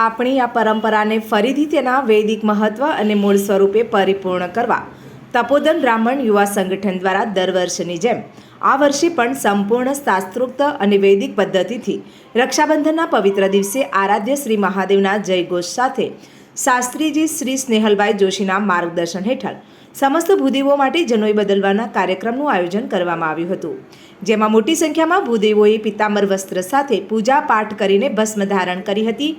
આપણી આ પરંપરાને ફરીથી તેના વૈદિક મહત્વ અને મૂળ સ્વરૂપે પરિપૂર્ણ કરવા તપોદન બ્રાહ્મણ યુવા સંગઠન દ્વારા દર વર્ષની જેમ આ વર્ષે પણ સંપૂર્ણ શાસ્ત્રોક્ત અને વૈદિક પદ્ધતિથી રક્ષાબંધનના પવિત્ર દિવસે આરાધ્ય શ્રી મહાદેવના જયઘોષ સાથે શાસ્ત્રીજી શ્રી સ્નેહલભાઈ જોશીના માર્ગદર્શન હેઠળ સમસ્ત ભૂદેવો માટે જનોઈ બદલવાના કાર્યક્રમનું આયોજન કરવામાં આવ્યું હતું. જેમાં મોટી સંખ્યામાં ભૂદેવોએ પિતાંબર વસ્ત્ર સાથે પૂજા પાઠ કરીને ભસ્મ ધારણ કરી હતી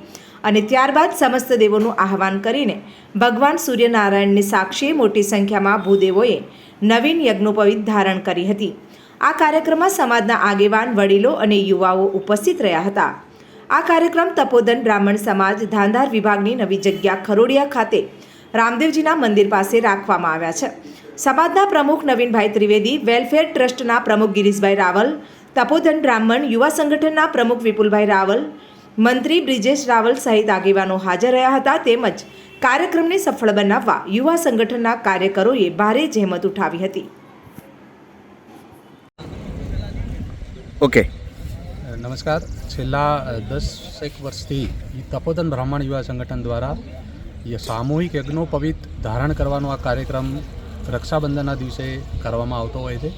અને ત્યારબાદ સમસ્ત દેવોનું આહવાન કરીને ભગવાન સૂર્યનારાયણની સાક્ષીએ મોટી સંખ્યામાં ભૂદેવોએ નવીન યજ્ઞોપવિત ધારણ કરી હતી. આ કાર્યક્રમમાં સમાજના આગેવાન, વડીલો અને યુવાઓ ઉપસ્થિત રહ્યા હતા. આ કાર્યક્રમ તપોદન બ્રાહ્મણ સમાજ, ધાંધાર વિભાગની નવી જગ્યા ખરોડિયા ખાતે રામદેવજીના મંદિર પાસે રાખવામાં આવ્યા છે. સમાજના પ્રમુખ નવીનભાઈ ત્રિવેદી વેલફેર ટ્રસ્ટના પ્રમુખ ગિરીશભાઈ રાવલ તપોધન બ્રાહ્મણ યુવા સંગઠનના પ્રમુખ વિપુલભાઈ રાવલ મંત્રી બ્રિજેશ રાવલ સહિત આગેવાનો હાજર રહ્યા હતા તેમજ કાર્યક્રમને સફળ બનાવવા યુવા સંગઠનના કાર્યકરોએ ભારે જહેમત ઉઠાવી હતી. ઓકે. નમસ્કાર. છેલ્લા દસ એક વર્ષથી તપોધન બ્રાહ્મણ યુવા સંગઠન દ્વારા સામૂહિક યજ્ઞોપવિત ધારણ કરવાનો આ કાર્યક્રમ રક્ષાબંધનના દિવસે કરવામાં આવતો હોય છે.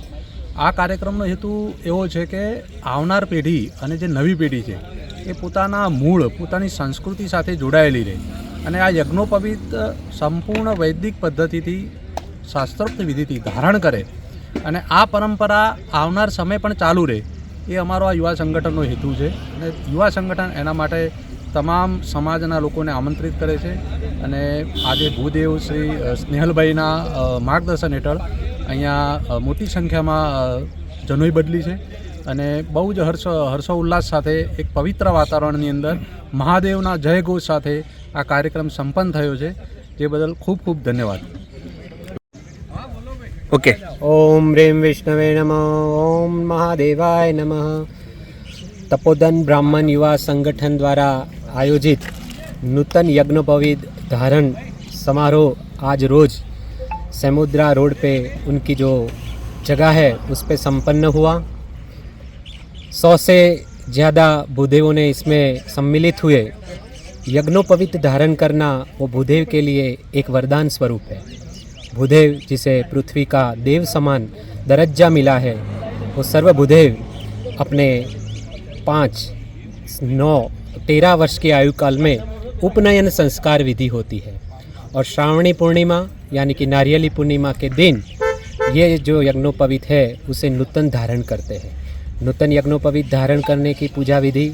આ કાર્યક્રમનો હેતુ એવો છે કે આવનાર પેઢી અને જે નવી પેઢી છે, એ પોતાના મૂળ, પોતાની સંસ્કૃતિ સાથે જોડાયેલી રહે. અને આ યજ્ઞોપવિત સંપૂર્ણ વૈદિક પદ્ધતિથી, શાસ્ત્રોક્ત વિધિથી ધારણ કરે અને આ પરંપરા આવનાર સમય પણ ચાલુ રહે, એ અમારો આ યુવા સંગઠનનો હેતુ છે. અને યુવા સંગઠન એના માટે તમામ સમાજના લોકોને આમંત્રિત કરે છે અને આજે ભૂદેવ શ્રી સ્નેહલભાઈના માર્ગદર્શન હેઠળ અહીંયા મોટી સંખ્યામાં જનોઈ બદલી છે અને બહુ જ હર્ષ હર્ષોલ્લાસ સાથે એક પવિત્ર વાતાવરણની અંદર મહાદેવના જયઘોષ સાથે આ કાર્યક્રમ સંપન્ન થયો છે. જે બદલ ખૂબ ખૂબ ધન્યવાદ. ઓકે. ઓમ રેમ વિષ્ણવે નમઃ. ઓમ મહાદેવાય નમઃ. તપોદન બ્રાહ્મણ યુવા સંગઠન દ્વારા आयोजित नूतन यज्ञोपवीत धारण समारोह आज रोज समुद्रा रोड पे उनकी जो जगह है, उस पर संपन्न हुआ। सौ से ज़्यादा भूदेवों ने इसमें सम्मिलित हुए। यज्ञोपवित धारण करना वो भूदेव के लिए एक वरदान स्वरूप है। भूदेव जिसे पृथ्वी का देव समान दरज्जा मिला है, वो सर्व भूदेव अपने पाँच, नौ तेरह वर्ष की आयु काल में उपनयन संस्कार विधि होती है। और श्रावणी पूर्णिमा, यानी कि नारियली पूर्णिमा के दिन, ये जो यज्ञोपवीत है, उसे नूतन धारण करते हैं। नूतन यज्ञोपवीत धारण करने की पूजा विधि,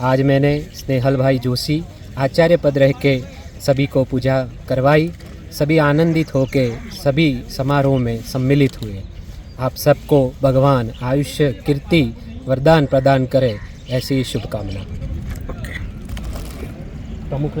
आज मैंने स्नेहल भाई जोशी, आचार्य पद रह के सभी को पूजा करवाई। सभी आनंदित होके सभी समारोह में सम्मिलित हुए। आप सबको भगवान आयुष्य, कीर्ति, वरदान प्रदान करे, ऐसी शुभकामना estamos